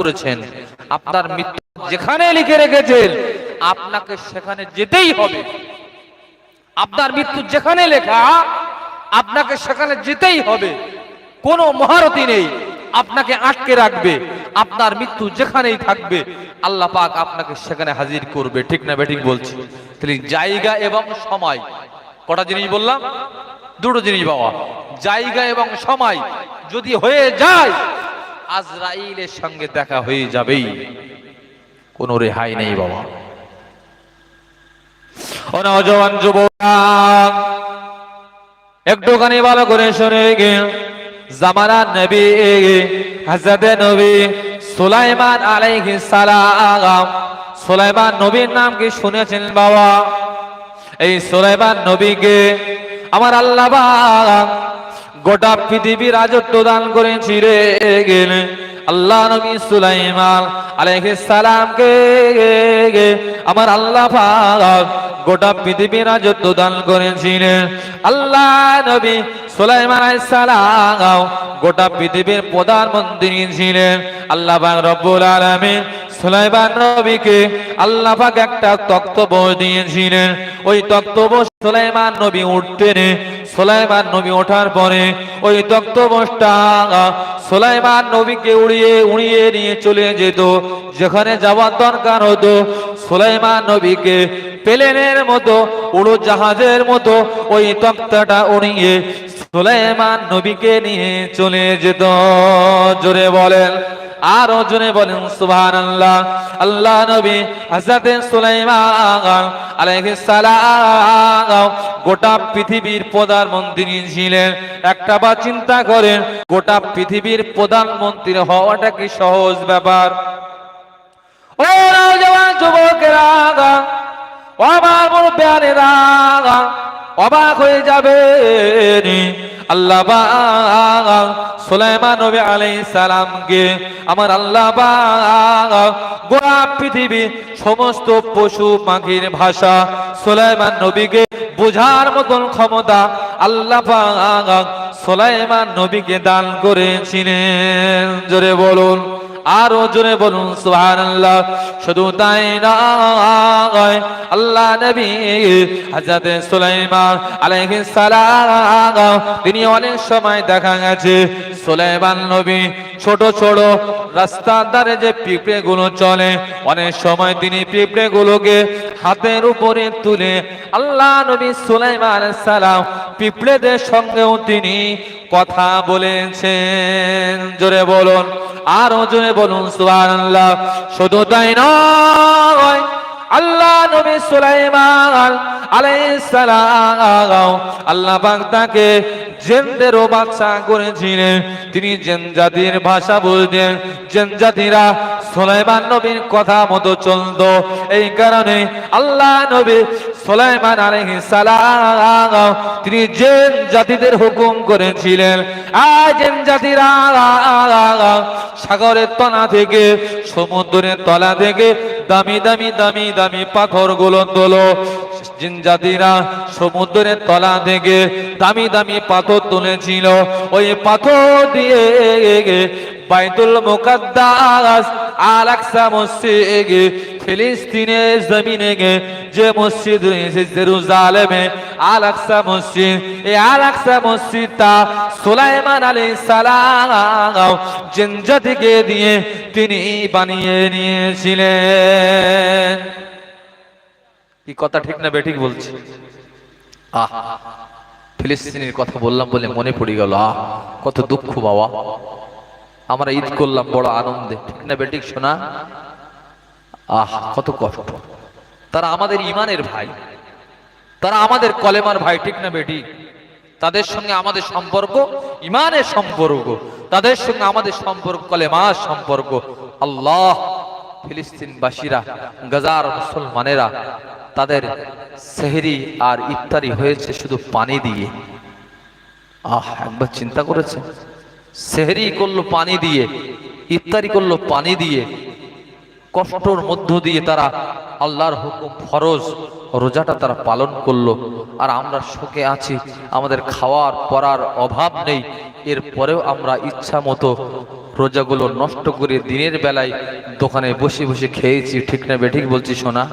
করেছেন। আপনার মৃত্যু যেখানে লিখে রেখেছেন, আপনাকে সেখানে যেতেই হবে। আপনার মৃত্যু যেখানে লেখা, আপনাকে সেখানে যেতেই হবে। কোনো মহারতি নেই, আপনাকে আটকে রাখবে। আপনার মৃত্যু যেখানেই থাকবে, আল্লাহ পাক আপনাকে সেখানে হাজির করবে। ঠিক না বেঠিক বলছি? তাহলে জায়গা এবং সময়, কটা জিনিস বললাম? দুটো জিনিস বাবা। জায়গা এবং সময় যদি হয়ে যায় আজরাইলের সঙ্গে দেখা হয়ে যাবেই। কোনো রেহাই নেই বাবা। ও নজওয়ান যুবক একটুখানি ভালো করে শুনে গে। জামানা নবী, হযরত নবী সুলাইমান আলাইহিস সালাম। সুলাইমান নবীর নাম কি শুনেছেন বাবা? এই সুলাইমান নবীকে আমার আল্লাহ গোটা পৃথিবীর রাজত্ব দান করে ছিঁড়ে গেলে আল্লাহ নবী সুলাইমান আলাইহিস সালামকে আমার আল্লাহ পাক গোটা পৃথিবীর রাজত্ব দান করেছিলেন আল্লাহ নবী সুলাইমান আলাইহিস সালাম গোটা পৃথিবীর প্রধানমন্ত্রী ছিলেন। আল্লাহ পাক রব্বুল আলামিন সুলাইমান নবীকে আল্লাহ পাক একটা তক্তপোষ দিয়েছিলেন। ওই তক্তপোষ সুলাইমান নবী উঠতেন সুলাইমান নবী ওঠার পরে ওই তক্তপোষটা সোলাইমান নবীকে উড়িয়ে উড়িয়ে নিয়ে চলে যেত। যেখানে যাওয়ার দরকার হতো, সোলাইমান নবীকে প্লেনের মতো উড়ো জাহাজের মতো ওই তক্তাটা উড়িয়ে সুলাইমান নবীকে নিয়ে চলে যেত। জোরে বলেন, আরও জনে বলেন সুবহান আল্লাহ আল্লাহ নবী হযরত সুলাইমান আলাইহিস সালাম গোটা পৃথিবীর প্রধানমন্ত্রী ছিলেন। একটা বা চিন্তা করেন, গোটা পৃথিবীর প্রধানমন্ত্রী হওয়াটা কি সহজ ব্যাপার? যুবকেরা অবাক হয়ে যাবে আল্লাহ সুলাইমান নবী আলাইহিস সালামকে, আমার আল্লাহ গোটা পৃথিবী সমস্ত পশু পাখির ভাষা সুলাইমান নবীকে বোঝার মতন ক্ষমতা আল্লাহ সুলাইমান নবীকে দান করেছিলেন। জোরে বলুন। আরও জোরে বলুন, সুবহানাল্লাহ। শুধু তাই নয়, আল্লাহ নবী হযরত সুলাইমান আলাইহিস সালাম, তিনি অনেক সময় দেখা গেছে, সুলাইমান নবী ছোট ছোট রাস্তার ধারে যে পিঁপড়ে গুলো চলে, অনেক সময় তিনি পিঁপড়ে গুলোকে হাতের উপরে তুলে আল্লাহ নবী সুলাইমান সালাম পিঁপড়েদের সঙ্গেও তিনি কথা বলেছেন। জোরে বলুন, আরও জোরে বলুন, সুবহানাল্লাহ। শুধু তাই নয়, আল্লাহ নবী সুলাইমান আলাইহিস সালাম, আল্লাহ পাক তাকে জেনদেরও বাচ্চা করেছিলেন তিনি জেন জাতির ভাষা বলতেন। জেন জাতিরা সুলাইমান নবীর কথা মতো চলতো। এই কারণে আল্লাহ নবী সুলাইমান আলাইহিস সালাম, তিনি জেন জাতিদের হুকুম করেছিলেন। জেন জাতিরা সাগরের তলা থেকে, সমুদ্রের তলা থেকে দামি দামি দামি দামি পাথরগুলো তোলো জিনজাতিরা সমুদ্রের তলা থেকে দামি দামি পাথর তুলেছিল। ওই পাথর দিয়ে বাইতুল মুকাদ্দাস আল আকসা মসজিদ ফিলিস্তিনের জমিনে যে মসজিদ রয়েছে জেরুজালেমে আল আকসা মসজিদ, এই আল আকসা মসজিদটা সুলাইমান আলাইহিস সালাম জিনজাতিকে দিয়ে তিনি বানিয়ে নিয়েছিলেন। কি কথা ঠিক না বেঠিক বলছি? আহ, ফিলিস্তিনের কথা বললাম বলে মনে পড়ে গেল। আহ, কত দুঃখ বাবা। আমরা ঈদ করলাম, বড় আনন্দে। ঠিক না বেঠিক শোনা? আহ, কত কষ্ট। তারা আমাদের ইমানের ভাই। তারা আমাদের কলেমার ভাই, ঠিক না বেটি? তাদের সঙ্গে আমাদের সম্পর্ক, ইমানের সম্পর্ক। তাদের সঙ্গে আমাদের সম্পর্ক, কলেমার সম্পর্ক। আল্লাহ, ফিলিস্তিনবাসীরা, গাজার মুসলমানেরা, তাদের সেহরি আর ইফতারি হয়েছে শুধু পানি দিয়ে। আহ, একবার চিন্তা করেছে সেহরি করল পানি দিয়ে, ইফতারি করল পানি দিয়ে কষ্টর মধ্য দিয়ে তারা আল্লাহর হুকুম, ফরজ, রোজাটা তারা পালন করল। আর আমরা শোকে আছি, আমাদের খাওয়ার, পরার অভাব নেই। এরপরেও আমরা ইচ্ছা মতো রোজাগুলো নষ্ট করে দিনের বেলায় দোকানে বসে বসে খেয়েছি। ঠিক না বেঠিক বলছি শোনা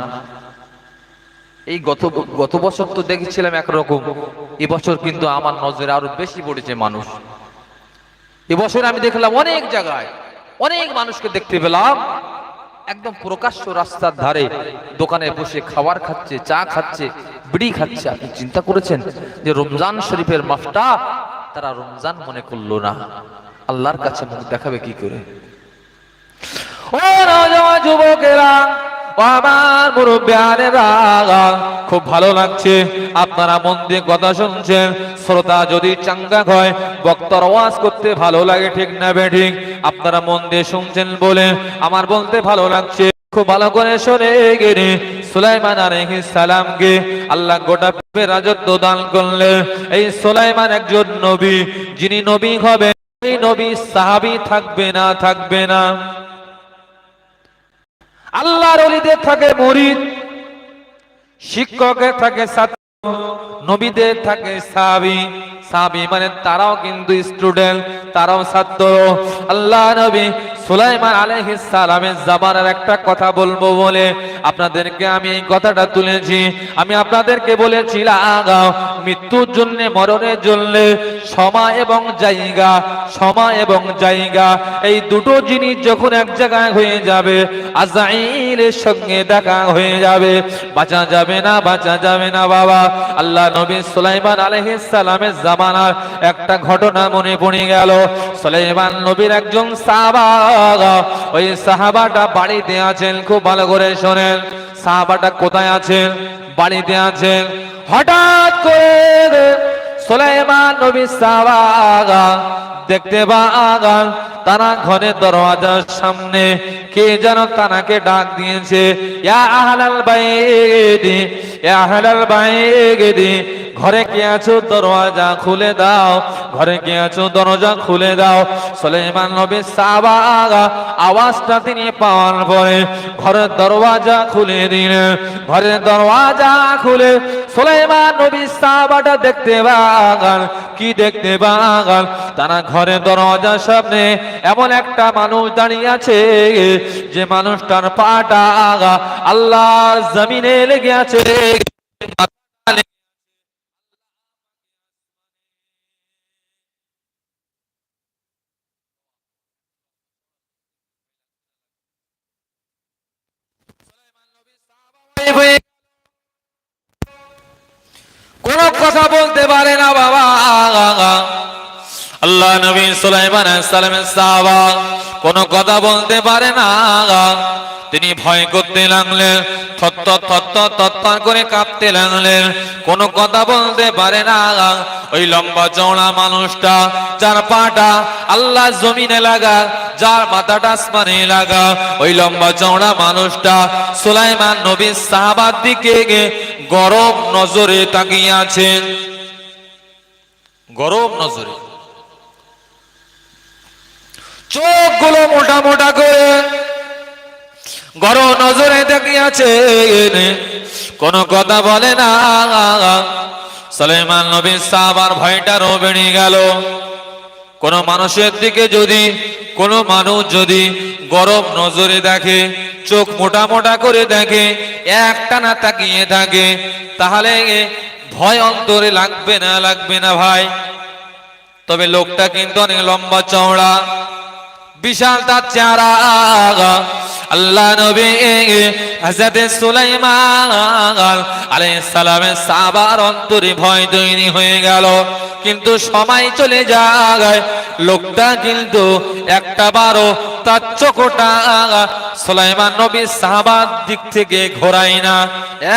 এই গত গত বছর তো দেখেছিলাম একরকম। এবছর কিন্তু আমার নজরে আরও বেশি পড়েছে মানুষ। এবছর আমি দেখলাম অনেক জায়গায়, অনেক মানুষকে দেখতে পেলাম। একদম প্রকাশ্য রাস্তার ধারে দোকানে বসে খাবার খাচ্ছে, চা খাচ্ছে, বিড়ি খাচ্ছে। আপনি চিন্তা করেছেন যে রমজান শরীফের মাফটা তারা রমজান মনে করল না? আল্লাহর কাছে মুখ দেখাবে কি করে? যুবকেরা ও আমার মুরব্বিয়ানেরা খুব ভালো লাগছে। আপনারা মন দিয়ে কথা শুনছেন। শ্রোতা যদি চাঙ্গা হয় বক্তার ওয়াজ করতে ভালো লাগে, ঠিক না বে ঠিক? আপনারা মন দিয়ে শুনছেন বলে আমার বলতে ভালো লাগছে। খুব ভালো করে শুনে গেলে সুলাইমান আলাইহিস সালামকে আল্লাহ গোটা পৃথিবীর রাজত্ব দান করলেন এই সুলাইমান একজন নবী, যিনি নবী হবে এই নবী, সাহাবি থাকবে না থাকবে না। আল্লাহর অলিদের থাকে মরিদ শিক্ষকের থাকে ছাত্র নবীদের থাকে সাহাবি। সাহাবি মানে তারাও কিন্তু স্টুডেন্ট তারাও ছাত্র। আল্লাহ নবী সুলাইমান আলাইহিস সালামের একটা কথা বলব বলে আপনাদেরকে আমি এই কথাটা তুলেছি। আমি আপনাদেরকে বলেছিলাম মৃত্যুর জন্য, মরণের জন্য সময় এবং জায়গা, সময় এবং জায়গা। এই দুটো জিনিস যখন এক জায়গায় হয়ে যাবে, আজাইলের সঙ্গে দেখা হয়ে যাবে। বাঁচা যাবে না, বাঁচা যাবে না, বাবা। আল্লাহ নবী সুলাইমান আলাইহিস সালামের জামানার একটা ঘটনা মনে পড়ে গেল। সুলাইমান নবীর একজন সাহাবা, ওই সাহাবাটা বাড়িতে আছেন, খুব ভালো করে শোনেন। সাহাবাটা কোথায় আছেন? বাড়িতে আছেন। হঠাৎ করে সুলাইমান নবী সাওয়াগা, দেখতে পাগান তারা ঘরের দরওয়াজার সামনে কে যেন তানাকে ডাক দিয়েছে, ইয়া আহলাল বাইদি ইয়া আহলাল বাইদি ঘরে কে আছো? দরওয়াজা খুলে দাও। ঘরে কে আছো? দরজা খুলে দাও। সুলাইমান নবী সাহাবা আওয়াজটা তিনি পাওয়ার পরে ঘরের দরওয়াজা খুলে দিলেন। ঘরের দরওয়াজা খুলে সুলাইমান নবী সাহাবাটা দেখতে পাগান কি দেখতে পাগান তারা ঘরের দরওয়াজার সামনে এমন একটা মানুষ দাঁড়িয়ে আছে যে মানুষটার পাটা আল্লাহর জমিনে লেগে আছে। কথা বলতে পারে না বাবা। আল্লাহ নবী সুলাইমান সালামের সাহাবা কোন কথা বলতে পারে না। তিনি ভয় করতে লাগলেন থত্তর থত্তর তত্তর করে কাঁপতে লাগলেন। কোন কথা বলতে পারে না। ওই লম্বা চওড়া মানুষটা, যার পাটা আল্লাহ জমিনে লাগা, যার মাথাটা আসমানে লাগা, ওই লম্বা চওড়া মানুষটা সুলাইমান নবী সাহাবার দিকে গরম নজরে তাকিয়ে আছেন। গরম নজরে। চোখগুলো মোটা মোটা করে। গরম নজরে আছে কোন কথা বলে না। সালেমান নবী সাহাবার ভয়টারও বেড়ে গেল। কোন মানুষের দিকে যদি, কোন মানুষ যদি গরম নজরে দেখে, চোখ মোটা মোটা করে দেখে, একটানা তাকিয়ে থাকে, তাহলে ভয় অন্তরে লাগবে না লাগবে না ভাই। তবে লোকটা কিন্তু অনেক লম্বা চওড়া। বিশাল তার চেহারা। আল্লাহ নবী হযরত সুলাইমান আলাইহিস সালামের সাবার অন্তরে ভয় তৈরি হয়ে গেল। কিন্তু সময় চলে যায়, লোকটা কিন্তু একটা বারো তার চোখটা সুলাইমান নবী সাহাবার দিক থেকে ঘোরাই না।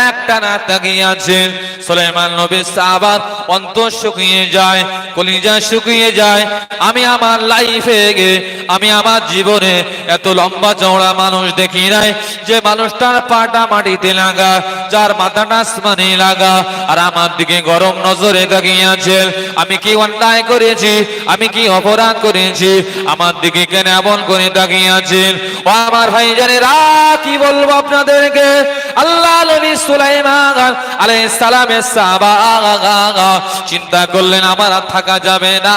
একটা না তাকিয়ে আছেন সুলাইমান নবী সাহাবার অন্তর শুকিয়ে যায়, কলিজা শুকিয়ে যায়। আমি আমার লাইফে গে, আমি আমার জীবনে এত লম্বা চওড়া মানুষ দেখি নাই যে মানুষটার পাটা মাটিতে লাগা, যার মাথাটা আসমানে লাগা, আর আমার দিকে গরম নজরে তাকিয়ে আছেন আমি কি অন্যায় করেছি? আমি কি অপরাধ করেছি? আমার দিকে কেন এমন করে তাকিয়ে আছেন ও আমার ভাই জানেরা কি বলব আপনাদেরকে? আল্লাহ নবী সুলাইমান আলাইহিস সালামের চিন্তা করলেন, আমার আর থাকা যাবে না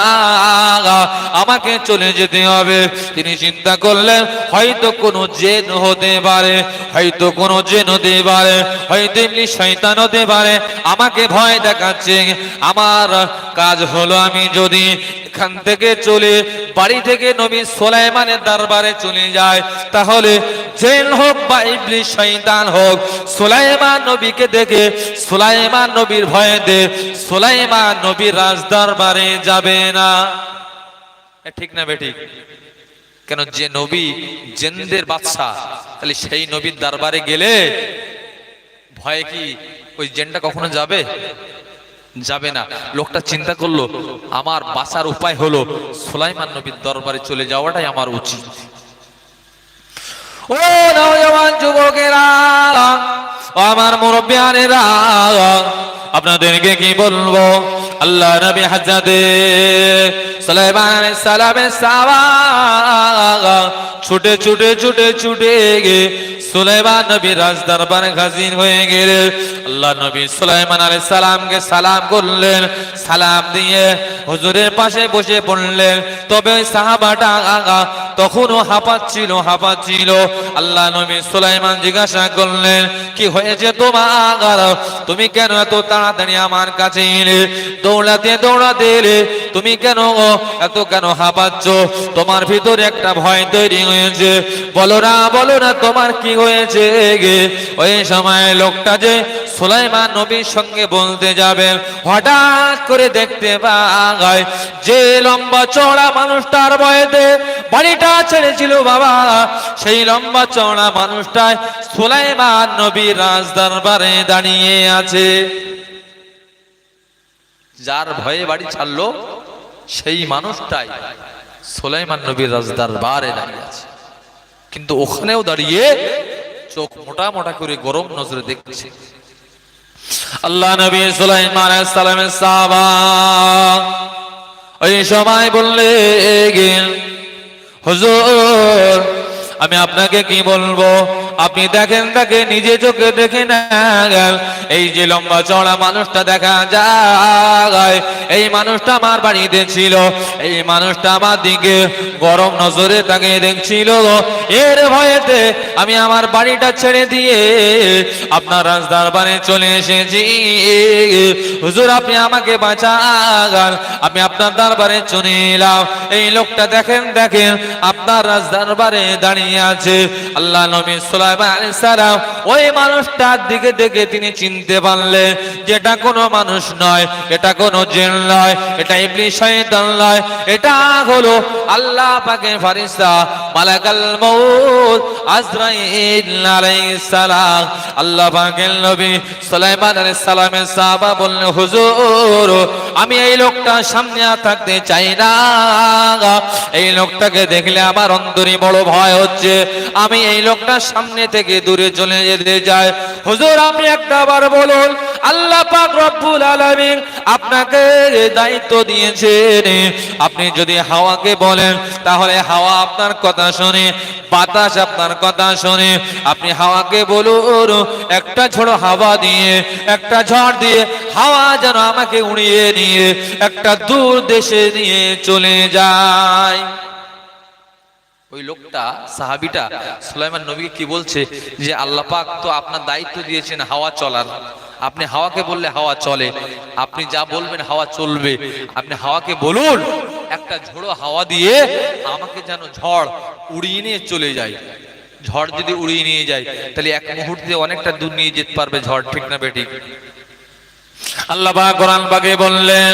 আমাকে চলে যেতে হবে। তিনি চিন্তা করলেন, হয়তো কোনো জেন হতে পারে, হয়তো কোনো জেন হতে পারে, হয়তো এমনি শয়তান হতে পারে। আমাকে ভয় দেখাচ্ছে, আমার কাজ হলো আমি যদি এখান থেকে চলে, বাড়ি থেকে নবী সোলাইমানের দরবারে চলে যায় তাহলে জেন হোক বা ইবলিশ শয়তান হোক, সোলাইমান নবীকে দেখে, সোলাইমান নবীর ভয়ে দে, সোলাইমান নবীর রাজ দরবারে যাবে না। ঠিক না বেঠিক কেন যে নবী জেনদের বাদশা তাহলে সেই নবীর দরবারে গেলে ভয়ে কি ওই জেনটা কখনো যাবে? যাবে না। লোকটা চিন্তা করল, আমার বাঁচার উপায় হলো সুলাইমান নবীর দরবারে চলে যাওয়াটাই আমার উচিত। ও নওজওয়ান যুবকেরা আমার মুরব্বিয়ানেরা, আপনাদেরকে কি বলব? আল্লাহ নবী হাজাদে সুলাইমান সালামের সাহাবা ছুটে ছুটে ছুটে ছুটে গে সুলাইমান নবী রাজ হাজির হয়ে গেলেন আল্লাহ নবী সুলাইমান আলাইহিস সালামকে সালাম করলেন, সালাম দিয়ে হুজুরের পাশে বসে পড়লেন। তবে ওই সাহাবাটা তখনও হাঁপাচ্ছিল হাঁপাচ্ছিল আল্লাহ নবী সুলাইমান জিজ্ঞাসা করলেন, কি হয়েছে তোমার? তুমি কেন এত তাড়াতাড়ি আমার কাছে এলে? দৌড়াতে দৌড়াতে এলে? তুমি কেন এত কেন হাঁপাচ্ছ? তোমার ভিতরে একটা ভয় তৈরি হয়েছে। বলো না বলো না, তোমার কি হয়েছে গে? ওই সময় লোকটা যে সুলাইমান নবীর সঙ্গে বলতে যাবেন, হঠাৎ করে দেখতে পায় যে লম্বা চড়া মানুষটার বয়েতে বাড়িটা ছেড়েছিল বাবা। সেই লম্বা চড়া মানুষটায় সুলাইমান নবীর রাজ দরবারে দাঁড়িয়ে আছে। যার ভয়ে বাড়ি ছাড়লো, সেই মানুষটাই সুলাইমান নবীর রাজ দরবারে দাঁড়িয়ে আছে। কিন্তু ওখানেও দাঁড়িয়ে চোখ মোটা মোটা করে গরম নজরে দেখছে। আল্লাহ নবী সুলাইমান সালামের সাহাবা ওই সময় বললে হুজুর আমি আপনাকে কি বলব? আপনি দেখেন তাকে নিজে চোখে দেখে না এই যে লম্বা চড়া মানুষটা দেখা যায়, এই মানুষটা আমার বাড়িতে ছিল, এই মানুষটা আমার দিকে গরম নজরে তাকে দেখছিল। এর ভয়েতে আমি আমার বাড়িটা ছেড়ে দিয়ে আপনার রাজদার বাড়ি চলে এসেছি। হুজুর, আপনি আমাকে বাঁচান। আমি আপনার দরবারে চলে এলাম। এই লোকটা দেখেন দেখেন, আপনার রাজদরবারে দাঁড়িয়ে আছে। আল্লাহ নবী ওই মানুষটার দিকে দেখে তিনি চিনতে পারলেন যেটা কোনো মানুষ নয়, এটা কোনো জিন নয়, এটা ইবলিশ শয়তান নয়, এটা হলো আল্লাহ পাকের ফেরেশতা মালাকাল মউত আল্লাহ পাকের নবী সুলাইমান আলাইহিস বললেন, হুজুর, আমি এই লোকটা সামনে আর থাকতে চাই না। এই লোকটাকে দেখলে আমার অন্তরে বড় ভয় হচ্ছে। আমি এই লোকটার সামনে থেকে দূরে চলে যেতে চাই হুজুর, আপনি একটা বার বলুন, আল্লাহ পাক রব্বুল আলামিন আপনাকে দায়িত্ব দিয়েছেন, আপনি যদি হাওয়াকে বলেন, তাহলে হাওয়া আপনার কথা শুনে, বাতাস আপনার কথা শুনে, আপনি হাওয়াকে বলুন, একটা ঝোড়ো হাওয়া দিয়ে, একটা ঝড় দিয়ে, হাওয়া যেন আমাকে উড়িয়ে নিয়ে একটা দূর দেশে নিয়ে চলে যায়। ওই লোকটা, সাহাবিটা, সুলাইমান নবীকে কি বলছে? যে আল্লাহ পাক তো আপনার দায়িত্ব দিয়েছেন হাওয়া চলার। আপনি হাওয়াকে বললে হাওয়া চলে, আপনি যা বলবেন হাওয়া চলবে। আপনি হাওয়াকে বলুন, একটা ঝোড়ো হাওয়া দিয়ে আমাকে যেন ঝড় উড়িয়ে নিয়ে চলে যায়। ঝড় যদি উড়িয়ে নিয়ে যায়, তাহলে এক মুহূর্তে অনেকটা দূর নিয়ে যেতে পারবে ঝড়, ঠিক না বেঠিক? আল্লাহ কোরআন পাকে বললেন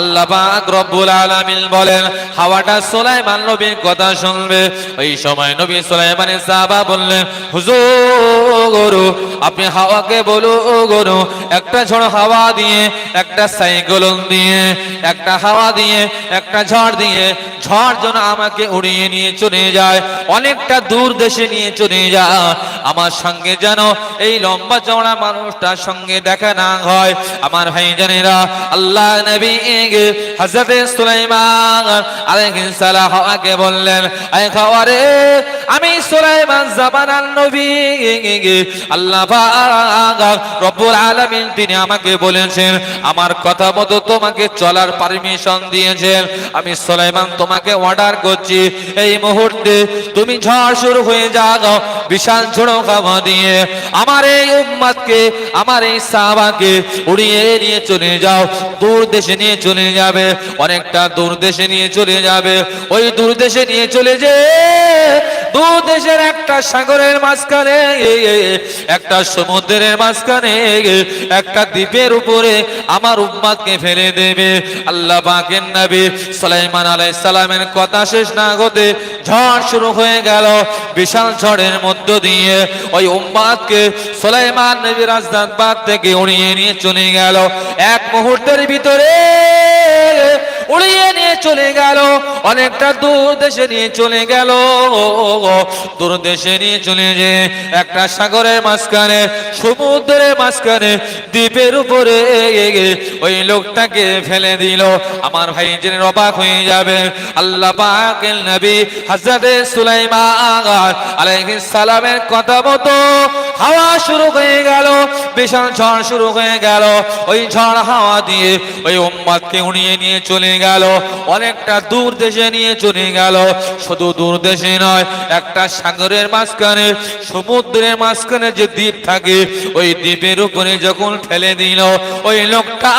আল্লাহ পাক রব্বুল আলামিন বলেন, হাওয়াটা সুলাইমান নবীর কথা শুনবে। ওই সময় নবী সুলাইমানের সাহাবা বললেন, হুজুর, আপনি হাওয়াকে বলো গরু একটা ঝড় হাওয়া দিয়ে, একটা সাইক্লোন দিয়ে, একটা হাওয়া দিয়ে, একটা ঝড় দিয়ে, ঝড় যেন আমাকে উড়িয়ে নিয়ে চলে যায়, অনেকটা দূর দেশে নিয়ে চলে যায়। আমার সঙ্গে যেন এই লম্বা চওড়া মানুষটার সঙ্গে দেখা না হয়। আমার ভাই জানেরা আল্লাহ নবী হযরত সুলাইমান আলাইহিস সালাম আগে বললেন আয় খাওয়ারে আমি সুলাইমান জামানার নবী। আল্লাহ রব্বুল আলামিন তিনি আমাকে বলেছেন, আমার কথা মতো তোমাকে চলার পারমিশন দিয়েছেন। আমি সুলাইমান তোমাকে অর্ডার করছি। এই মুহূর্তে তুমি ঝড় শুরু হয়ে যাও, বিশাল ঝোড়ো দিয়ে। আমার এই উম্মাদকে, আমার এই সাহাবাকে উড়িয়ে নিয়ে চলে যাও, দূর দেশে নিয়ে চলে যাবে, অনেকটা দূর দেশে নিয়ে চলে যাবে। ওই দূর দেশে নিয়ে চলে যে দূর দেশের একটা সাগরের মাঝখানে, একটা সমুদ্রের মাঝখানে, একটা দ্বীপের উপরে আমার উম্মাদকে ফেলে দেবে। আল্লাহ পাকের নবী সুলাইমান আলাইহিস সালামের কথা শেষ না হতে ঝড় শুরু হয়ে গেল। বিশাল ঝড়ের মধ্য দিয়ে ওই উম্মাদকে সুলাইমান নবী রাজদানবাদ থেকে উড়িয়ে নিয়ে চলে গেল। এক মুহূর্তের ভিতরে উড়িয়ে নিয়ে চলে গেল, অনেকটা দূর দেশে নিয়ে চলে গেল। দূর দেশে নিয়ে চলে যে একটা সাগরের মাঝখানে, সমুদ্রের মাঝখানে, দ্বীপের উপরে ওই লোকটাকে ফেলে দিল। আমার ভাই জেনে অবাক হয়ে যাবে, আল্লাহ পাকের নবী হযরতে সুলাইমান সালামের কথা মতো হাওয়া শুরু হয়ে গেল বিশাল ঝড় শুরু হয়ে গেল। ওই ঝড় হাওয়া দিয়ে ওই উম্মাদকে উড়িয়ে নিয়ে চলে গেল। অনেকটা দূর দেশে নিয়ে চলে গেল। শুধু দূর দেশে নয়, একটা সাগরের মাঝখানে, সমুদ্রের মাঝখানে যে দ্বীপ থাকে, ওই দ্বীপের উপরে যখন ফেলে দিল, ওই লোকটা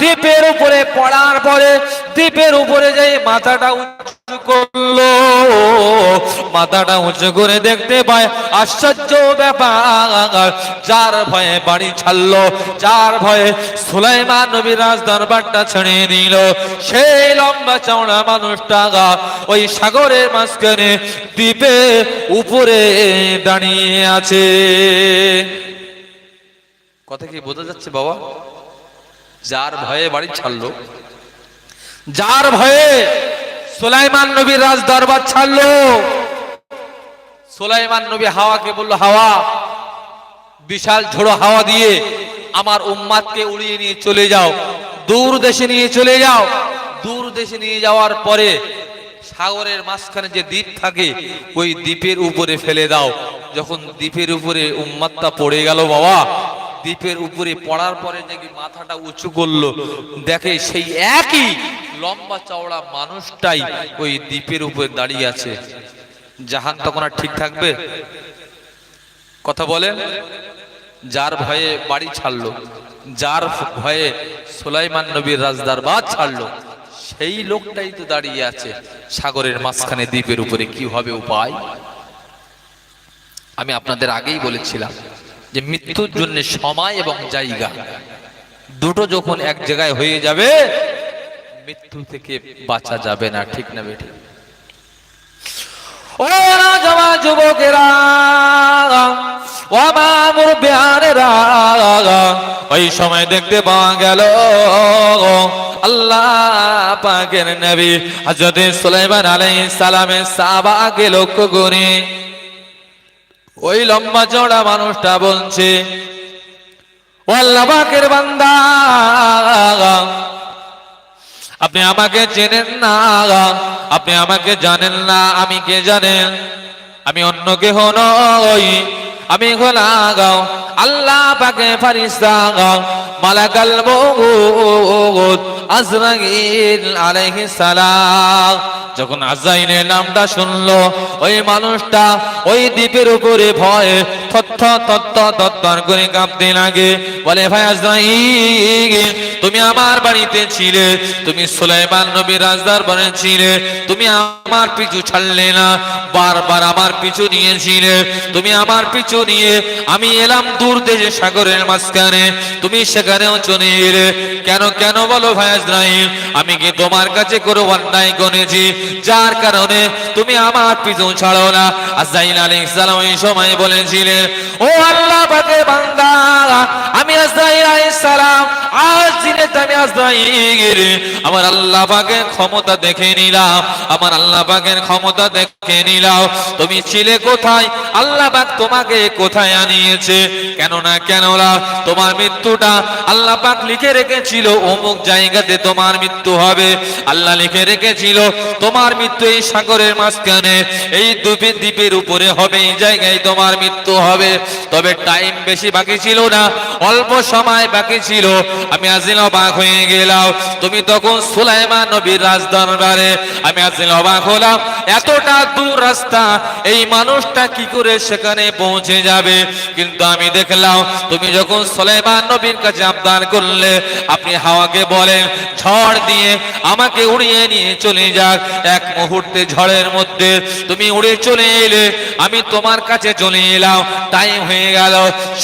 দ্বীপের উপরে পড়ার পরে দ্বীপের উপরে যে মাথাটা উঁচু করল, মাথাটা উঁচু করে দেখতে পায়। আশ্চর্য ব্যাপার, যার ভয়ে বাড়ি ছাড়লো, যার ভয়ে সুলাইমান নবী রাজ দরবারটা ছেড়ে দিল। সেই লম্বা চওড়া মানুষটা ওই সাগরের মাঝখানে দ্বীপে উপরে দাঁড়িয়ে আছে। কথা কি বোঝা যাচ্ছে বাবা? যার ভয়ে বাড়ি ছাড়লো। যার ভয়ে সুলাইমান নবীর রাজ দরবার ছাড়লো। সুলাইমান নবী হাওয়াকে বলল, হাওয়া, বিশাল ঝোড়ো হাওয়া দিয়ে আমার উম্মাদকে উড়িয়ে নিয়ে চলে যাও, দূর দেশে নিয়ে চলে যাও। দূর দেশে নিয়ে যাওয়ার পরে সাগরের মাঝখানে যে দ্বীপ থাকে, ওই দ্বীপের উপরে ফেলে দাও। যখন দ্বীপের উপরে উম্মাদটা পড়ে গেল, বাবা দ্বীপের উপরে পড়ার পরে নাকি মাথাটা উঁচু করল। দেখে সেই একই লম্বা চওড়া মানুষটাই ওই দ্বীপের উপরে দাঁড়িয়ে আছে। জাহান তখন আর ঠিক থাকবে? কথা বলেন। যার ভয়ে বাড়ি ছাড়লো, যার ভয়ে সুলাইমান নবীর রাজদারবাদ ছাড়লো, সেই লোকটাই তো দাঁড়িয়ে আছে সাগরের মাঝখানে দ্বীপের উপরে। কি হবে উপায়? আমি আপনাদের আগেই বলেছিলাম যে মৃত্যুর জন্য সময় এবং জায়গা। দুটো যখন এক জায়গায় হয়ে যাবে, মৃত্যু থেকে বাঁচা যাবে না, ঠিক না বেঠিক ওই সময় দেখতে পাওয়া গেল, আল্লাহ পাকের নবী হযরত সুলাইমান আলাইহিস সালামের সাহাবাকে লক্ষ্য করে ওই লম্বা চড়া মানুষটা বলছে ও আল্লাহ পাকের বান্দা, আপনি আমাকে চেনেন না, আপনি আমাকে জানেন না, আমি কে জানেন? আমি অন্য কেহ নই, আমি খোলা গাও আল্লাহ পাকে ফারিস্তা গাও মালাকাল মউত আজরাইল আলাইহিস সালাম যখন আজাইনের নামটা ওই মানুষটা ওই দ্বীপের উপরে ভয়ে তত্তর করে কাঁপতে লাগে। বলে, ভাই আজরাইল, তুমি আমার বাড়িতে ছিলে, তুমি সুলাইমান নবী রাজদার বনে ছিলে, তুমি আমার পিছু ছাড়লে না, বারবার আমার পিছু নিয়েছিলে, তুমি আমার পিছু নিয়ে আমি এলাম দূর দেশে সাগরের মাঝখানে, তুমি সেখানেও চলে এলে। কেন কেন বলো ভাই আজরাইল আমি কি তোমার কাছে কোনো অন্যায় করেছি? যার কারণে তুমি আমার পিছু ছাড়ো না। আজরাইল আলাইহিস সালাম এই সময় বলেছিলেন, ও আল্লাহ পাকের আমি আজরাইল আলাইহিস সালাম আজ দিনে আমি আজরাইল আমার আল্লাহ পাকের ক্ষমতা দেখে নিলাম। আমার আল্লাহ পাকের ক্ষমতা দেখে নিলাম। তুমি ছিলে কোথায়? আল্লাহ পাক তোমাকে কোথায় আনিয়েছে? তোমার মৃত্যুটা আল্লাহ পাক লিখে রেখেছিল, অমুক জায়গাতে তোমার মৃত্যু হবে। আল্লাহ লিখে রেখেছিল, তোমার মৃত্যু এই সাগরের মাঝখানে, এই দ্বীপের দ্বীপের উপরে হবে, এই জায়গায় তোমার মৃত্যু হবে। তবে টাইম বেশি বাকি ছিল না, অল্প সময় বাকি ছিল। আমি আজিল অবাক হয়ে গেলাম। তুমি তখন সুলাইমান নবীর রাজদরবারে। আমি আজিল অবাক হলাম। এতটা দূর রাস্তা, এই মানুষটা কি করে সেখানে পৌঁছে যাবে? কিন্তু আমি দেখলাম, তুমি যখন সুলাইমান নবীর কাছে আবদার করলে, আপনি হাওয়াকে বলেন, ঝড় দিয়ে আমাকে উড়িয়ে নিয়ে চলে যাক। এক মুহূর্তে ঝড়ের মধ্যে তুমি উড়ে চলে এলে, আমি তোমার কাছে চলে এলাম। টাইম হয়ে গেল,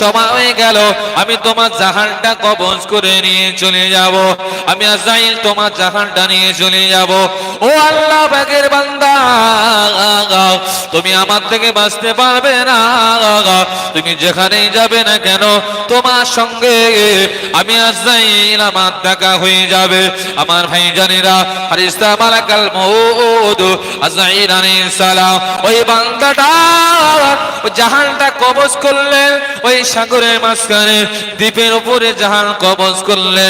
সময় হয়ে গেল। আমি তোমার জাহানটা কবজ করে নিয়ে চলে যাব। আমি আজাইল তোমার জাহানটা নিয়ে চলে যাব। ও আল্লাহ বাগের বান্দা, তুমি আমার থেকে বাঁচতে পারবে না। তুমি যেখানেই যাবে না কেন, তোমার সঙ্গে আমি আজাইল আমার দেখা হয়ে যাবে। আমার ভাই জানেরা ফারিস্তা মালাকাল মউদ আজাইল সালাম। ওই বান্দাটা জাহানটা কবজ করলেন, ওই সাগরের মাঝখানে, দ্বীপের উপরে জাহান কবজ করলেন।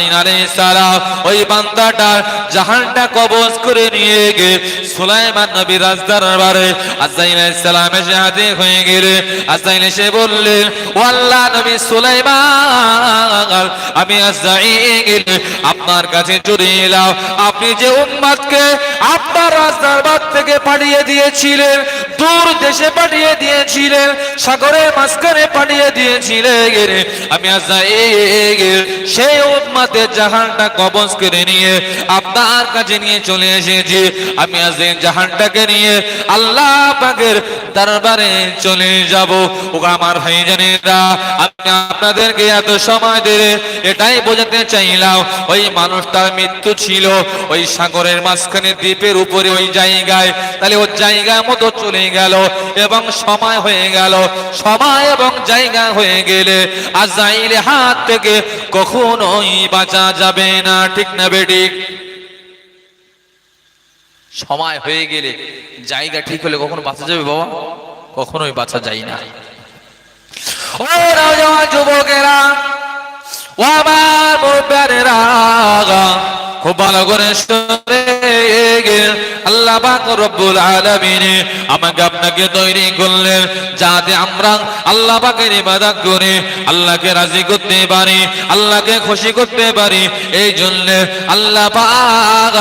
আজাইন আলাইহিস সালাম, ওই জাহানটা কবজ করে নিয়ে গে সুলাইমান আজাইন আলাইহিস সালাম এসে হাজির হয়ে গেলে। আজাইন এসে বললেন নবী সুলাইমান, আমি আজাইন, আপনার কাছে চলে এলাম। আপনি যে উম্মতকে আপনার রাজদরবার থেকে পাঠিয়ে দিয়েছিলেন, দূর দেশে পাঠিয়ে দিয়েছিলেন, সাগরের মাঝখানে পাঠিয়ে দিয়েছিলেন, আমি আজাইল সেই উম্মতের জাহানটা কবজ করে নিয়ে আপনার কাছে নিয়ে চলে এসেছি। আমি আজাইল জাহানটাকে নিয়ে আল্লাহ পাকের দরবারে চলে যাব। ও আমার ভাই জানেরা, আমি আপনাদেরকে এত সময় ধরে এটাই বোঝাতে চাইলাম, ওই মানুষটার মৃত্যু ছিল, ওই সাগরের মাঝখানে দ্বীপের উপরে ওই জায়গায়, তাহলে ওই জায়গা মতো চলে গেল এবং সময় হয়ে গেল। সময় এবং জায়গা হয়ে গেলে আজাইলে হাত থেকে কখনোই বাঁচা যাবে না, ঠিক না বেডিক সময় হয়ে গেলে জায়গা ঠিক হলে কখনো বাঁচা যাবে বাবা? কখনোই বাঁচা যায় না। ও যুবকেরা খুব ভালো করে আল্লাহ পাক রব্বুল আলামিন আমাকে আপনাকে তৈরি করলেন যাতে আমরা আল্লাহ পাকের ইবাদত করে, আল্লাহকে রাজি করতে পারি, আল্লাহকে খুশি করতে পারি। এই জন্য আল্লাহ পাক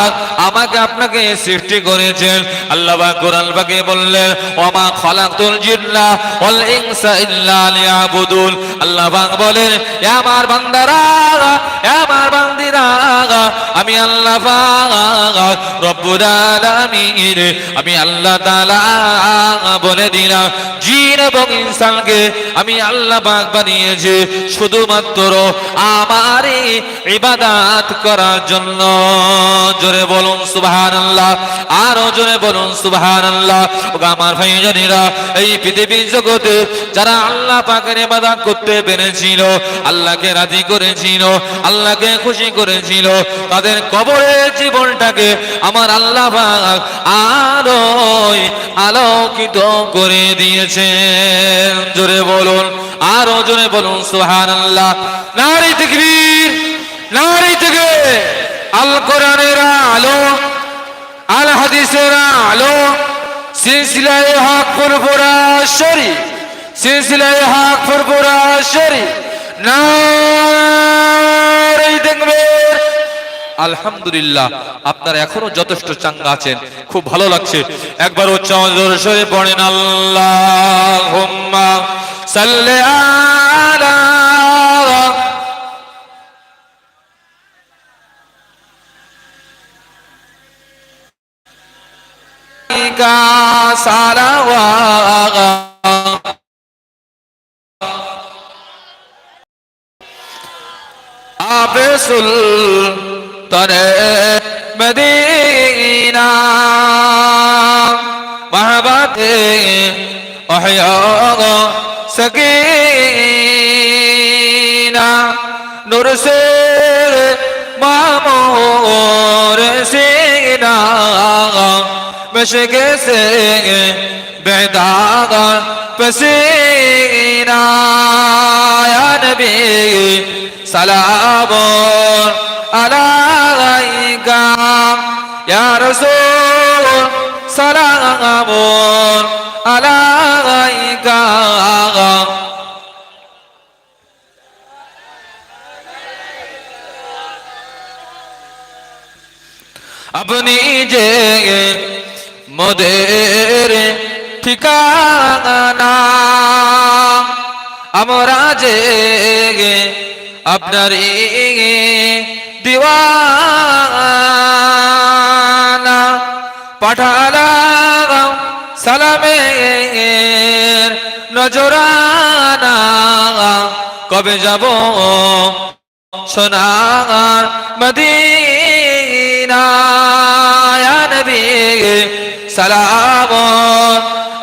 আমাকে আপনাকে সৃষ্টি করেছেন। আল্লাহ পাক কোরআন পাকে বললেন, ওমা খালাকতুল জিন্না ওয়াল ইনসা ইল্লা লিয়াবুদুন। আল্লাহ পাক বলেন, এ আমার বান্দারা, এ আমার বান্দিরা, আমি আল্লাহ পাক রব্বুল আলামিন, আমি আল্লাহ তাআলা বলে দিলাম, জিন এবং ইনসানকে আমি আল্লাহ পাক বানিয়েছি শুধুমাত্র আমারই ইবাদত করার জন্য। জোরে বলুন সুবহানাল্লাহ, আরও জোরে বলুন সুবহানাল্লাহ। ও আমার ভাইজানেরা এই পৃথিবীর জগতে যারা আল্লাহ পাকের ইবাদত করতে পেরেছিল, আল্লাহকে রাজি করেছিল, আল্লাহকে খুশি করেছিল, তাদের কবরের জীবনটাকে আমার আল্লাহ আরও আলোকিত করে দিয়েছেন। জোরে বলুন, আরও জোরে বলুন, সুবহানাল্লাহ। নারী তাকবীর নারী থেকে আল কোরআনের আলো, আল হাদিসের আলো, সিলসিলায় হক ফুরফুরা শরী সিলসিলায় হক ফুরফুরা শরী নারী তাকবীর আলহামদুলিল্লাহ আপনার এখনও যথেষ্ট চাঙ্গা আছেন খুব ভালো লাগছে। একবার উচ্চ পড়েন আল্লাহ ترى مدينة. محبت أحياء سكينة. نرسل سير معمور سينا مشق سير بعداء فسينا يا نبي سلام على আলাইকা ইয়া রাসূল সালামুন আলাইকা আপনি যে মোদের ঠিকানা আমরা যে আপনার দিওয়ানা পাঠালাম সালামের নজরানা। কবে যাব সোনার মদিনা নবী সালাম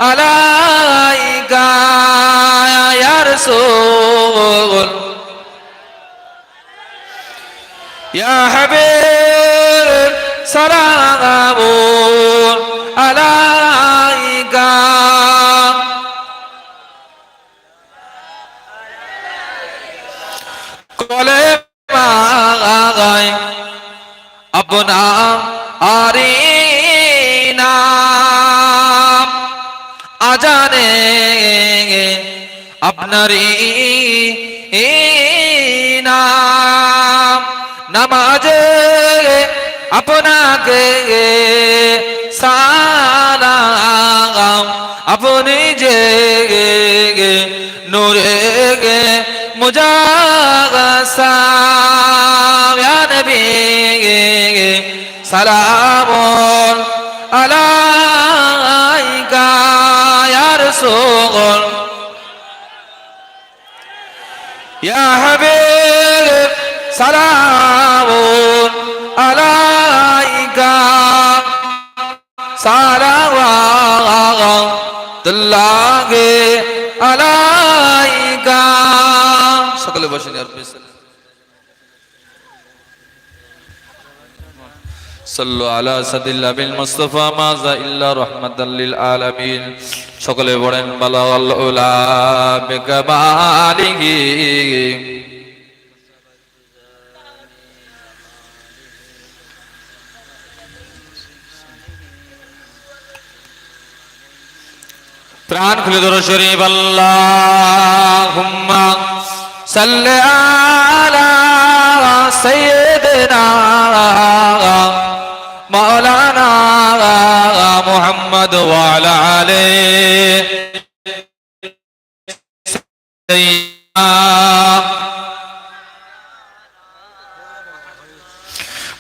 আলাইকা। ইয়া রাসূল। ইয়া হাবিব সালাম আলাইকা কলে মাগায় আপনা আরে নাম আজানে আপনারই নাম নামাজে আপনাকে সালাম, আপনি যে নূরে গে মুজাগাসাম ইয়া নবী সালাম আলাইকা, ইয়া রাসূল। ইয়া হাবিব, সালাম। সালাওয়াতুল্লাহি আলাইকা সকলে বসে নিয়ে صلوا على سيد الله بالمصطفى ماذا إلا رحمة للعالمين সকলে বলেন বালাগাল উলা বিকামালিহি প্রাণ খুলে ধরো শরীফ আল্লাহুম্মা সাল্লি আলা সাইয়্যিদিনা মাওলানা মুহাম্মদ ওয়া আলা আলিহি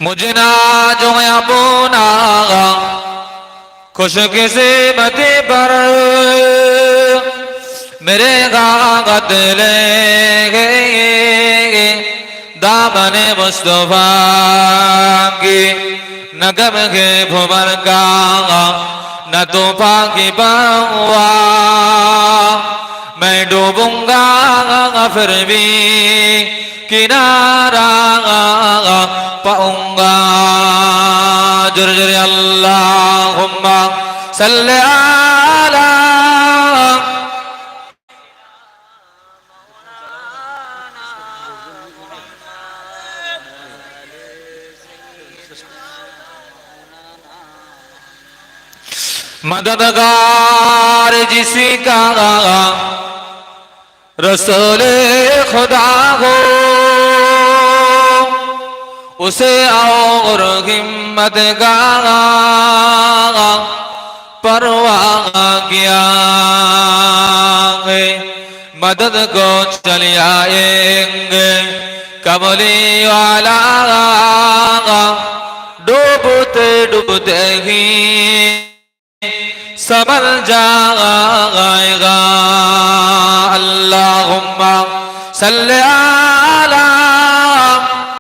मुझे ना जो अपना खुश किस्मती पर मेरे कागत ले गए दामन मुस्तफ़ा की नगम के भुवर का न तूफा की बउआ मैं डूबूँगा फिर भी किनारा पाऊँगा। জোরে জোরে আল্লাহ مددگار جس کا رسول خدا ہو اسے اور ہمت گاہ پرواہ کیا مدد کو چلی آئیں گے۔ کملی والا ڈوبتے ڈوبتے ہی سمر جائے گا۔ اللہ صلی اللہ